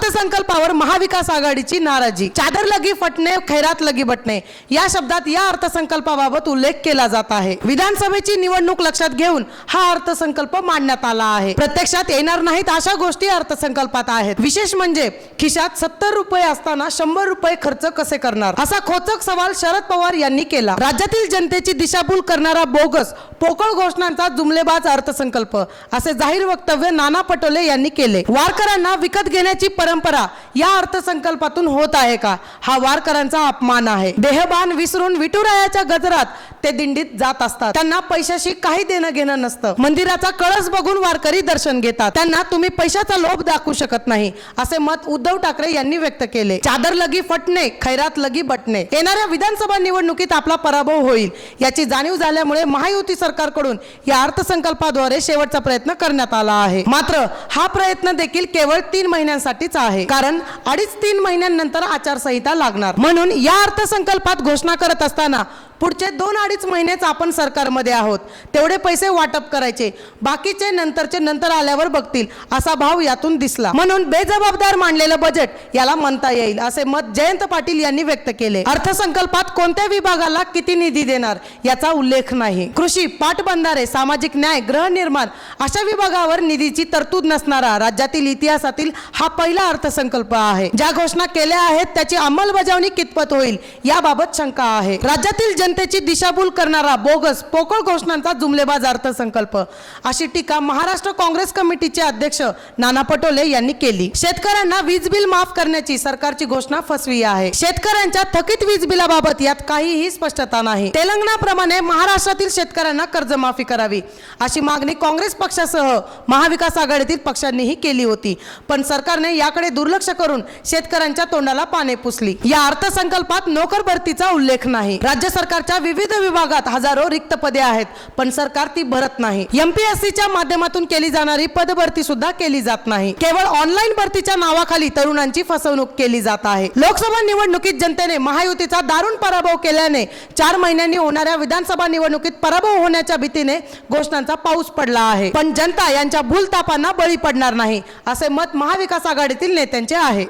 अर्थसंकल्पावर महाविकास आघाडीची नाराजी. चादर लगी फटणे खैरात लगी बटणे या शब्दात या अर्थसंकल्पाबाबत उल्लेख केला जात आहे. विधानसभेची निवडणूक लक्षात घेऊन हा अर्थसंकल्प मांडण्यात आला आहे. प्रत्यक्षात येणार नाहीत अशा गोष्टी अर्थसंकल्पात आहेत. विशेष म्हणजे खिशात सत्तर रुपये असताना शंभर रुपये खर्च कसे करणार? असा खोचक सवाल शरद पवार यांनी केला. राज्यातील जनतेची दिशाभूल करणारा बोगस पोकळ घोषणांचा जुमलेबाज अर्थसंकल्प असे जाहीर वक्तव्य नाना पटोले यांनी केले. वारकऱ्यांना विकत घेण्याची परंपरा या अर्थसंकल्पातून होत आहे का? हा वारकऱ्यांचा अपमान आहे. देहबान विसरून विठुरायाच्या गजरात ते दिंडीत जात असतात. त्यांना पैशाशी काही देणं घेणं नसतं. मंदिराचा कळस बघून वारकरी दर्शन घेतात. त्यांना तुम्ही पैशाचा लोभ दाखवू शकत नाही असे मत उद्धव ठाकरे यांनी व्यक्त केले. चादर लगी फटणे खैरात लगी बटणे. येणाऱ्या विधानसभा निवडणुकीत आपला पराभव होईल याची जाणीव झाल्यामुळे महायुती सरकारकडून या अर्थसंकल्पाद्वारे शेवटचा प्रयत्न करण्यात आला आहे. मात्र हा प्रयत्न देखील केवळ तीन महिन्यांसाठी महिन्यांसाठीच आहे. कारण अडीच तीन महिन्यांनंतर आचारसंहिता लागणार. म्हणून या अर्थसंकल्पात घोषणा करत असताना पुढचे दोन अडीच महिनेच आपण सरकारमध्ये आहोत. तेवढे पैसे वाटप करायचे. बाकीचे नंतरचे नंतर आल्यावर बघतील. असा भाव यातून दिसला. म्हणून बेजबाबदार मांडलेलं बजेट याला म्हणता येईल असे मत जयंत पाटील यांनी व्यक्त केले. अर्थसंकल्पात कोणत्या विभागाला किती निधी देणार याचा उल्लेख नाही. कृषी पाटबंधारे सामाजिक न्याय गृहनिर्माण अशा विभागावर निधीची तरतूद नसणारा राज्यातील इतिहासातील हा पहिला अर्थसंकल्प आहे. ज्या घोषणा केल्या आहेत त्याची अंमलबजावणी कितपत होईल याबाबत शंका आहे. राज्यातील जन जनतेची दिशाभूल करणारा बोगस पोकळ घोषणांचा जुमलेबाज अर्थसंकल्प. अशी टीका महाराष्ट्र काँग्रेस कमिटीचे अध्यक्ष नाना पटोले यांनी केली. शेतकऱ्यांना वीज बिल माफ करण्याची सरकारची घोषणा फसवी आहे. शेतकऱ्यांच्या थकीत वीज बिलाबाबत यात काहीही स्पष्टता नाही. तेलंगणाप्रमाणे महाराष्ट्रातील शेतकऱ्यांना कर्जमाफी करावी अशी मागणी काँग्रेस पक्षासह महाविकास आघाडीतील पक्षांनीही केली होती. पण सरकारने याकडे दुर्लक्ष करून शेतकऱ्यांच्या तोंडाला पाने पुसली. या अर्थसंकल्पात नोकर भरतीचा उल्लेख नाही. राज्य सरकार सरकारच्या विविध विभागात हजारो रिक्त पदे आहेत पण सरकार ती भरत नाही. एमपीएससीच्या माध्यमातून केली जाणारी पदभरती सुद्धा केली जात नाही. केवळ ऑनलाईन भरतीच्या नावाखाली तरुणांची फसवणूक केली जात आहे. लोकसभा निवडणुकीत जनतेने महायुतीचा दारुण पराभव केल्याने चार महिन्यांनी होणाऱ्या विधानसभा निवडणुकीत पराभव होण्याच्या भीतीने घोषणांचा पाऊस पडला आहे. पण जनता यांच्या भूलतापांना बळी पडणार नाही असे मत महाविकास आघाडीतील नेत्यांचे आहे.